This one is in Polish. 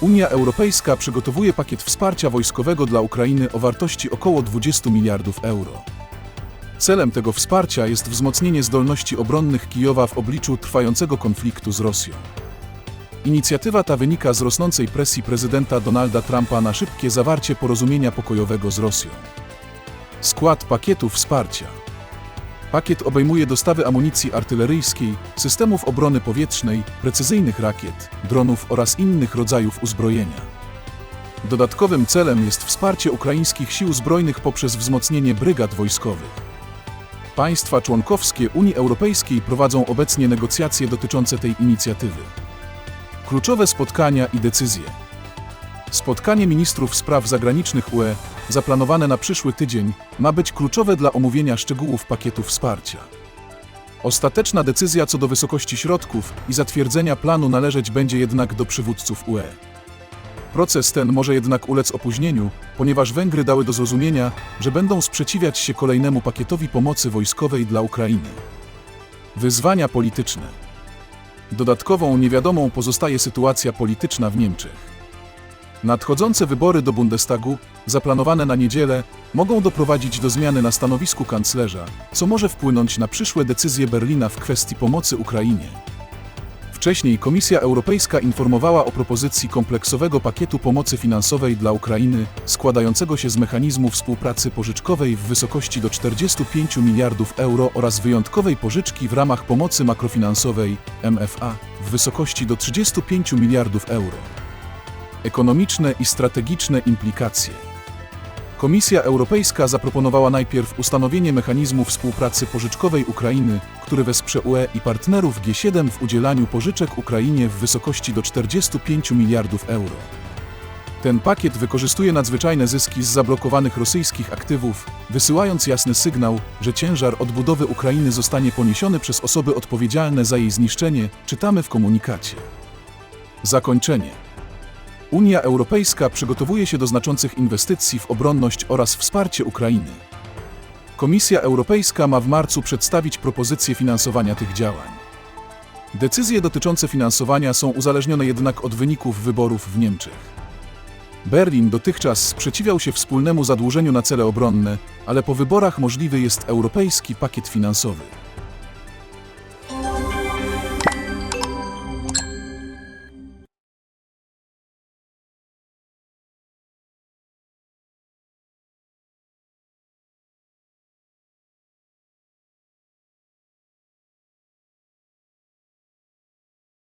Unia Europejska przygotowuje pakiet wsparcia wojskowego dla Ukrainy o wartości około 20 miliardów euro. Celem tego wsparcia jest wzmocnienie zdolności obronnych Kijowa w obliczu trwającego konfliktu z Rosją. Inicjatywa ta wynika z rosnącej presji prezydenta Donalda Trumpa na szybkie zawarcie porozumienia pokojowego z Rosją. Skład pakietu wsparcia. Pakiet obejmuje dostawy amunicji artyleryjskiej, systemów obrony powietrznej, precyzyjnych rakiet, dronów oraz innych rodzajów uzbrojenia. Dodatkowym celem jest wsparcie ukraińskich sił zbrojnych poprzez wzmocnienie brygad wojskowych. Państwa członkowskie Unii Europejskiej prowadzą obecnie negocjacje dotyczące tej inicjatywy. Kluczowe spotkania i decyzje. Spotkanie ministrów spraw zagranicznych UE, zaplanowane na przyszły tydzień, ma być kluczowe dla omówienia szczegółów pakietu wsparcia. Ostateczna decyzja co do wysokości środków i zatwierdzenia planu należeć będzie jednak do przywódców UE. Proces ten może jednak ulec opóźnieniu, ponieważ Węgry dały do zrozumienia, że będą sprzeciwiać się kolejnemu pakietowi pomocy wojskowej dla Ukrainy. Wyzwania polityczne. Dodatkową niewiadomą pozostaje sytuacja polityczna w Niemczech. Nadchodzące wybory do Bundestagu, zaplanowane na niedzielę, mogą doprowadzić do zmiany na stanowisku kanclerza, co może wpłynąć na przyszłe decyzje Berlina w kwestii pomocy Ukrainie. Wcześniej Komisja Europejska informowała o propozycji kompleksowego pakietu pomocy finansowej dla Ukrainy, składającego się z mechanizmu współpracy pożyczkowej w wysokości do 45 miliardów euro oraz wyjątkowej pożyczki w ramach pomocy makrofinansowej MFA w wysokości do 35 miliardów euro. Ekonomiczne i strategiczne implikacje. Komisja Europejska zaproponowała najpierw ustanowienie mechanizmu współpracy pożyczkowej Ukrainy, który wesprze UE i partnerów G7 w udzielaniu pożyczek Ukrainie w wysokości do 45 miliardów euro. Ten pakiet wykorzystuje nadzwyczajne zyski z zablokowanych rosyjskich aktywów, wysyłając jasny sygnał, że ciężar odbudowy Ukrainy zostanie poniesiony przez osoby odpowiedzialne za jej zniszczenie, czytamy w komunikacie. Zakończenie. Unia Europejska przygotowuje się do znaczących inwestycji w obronność oraz wsparcie Ukrainy. Komisja Europejska ma w marcu przedstawić propozycję finansowania tych działań. Decyzje dotyczące finansowania są uzależnione jednak od wyników wyborów w Niemczech. Berlin dotychczas sprzeciwiał się wspólnemu zadłużeniu na cele obronne, ale po wyborach możliwy jest europejski pakiet finansowy.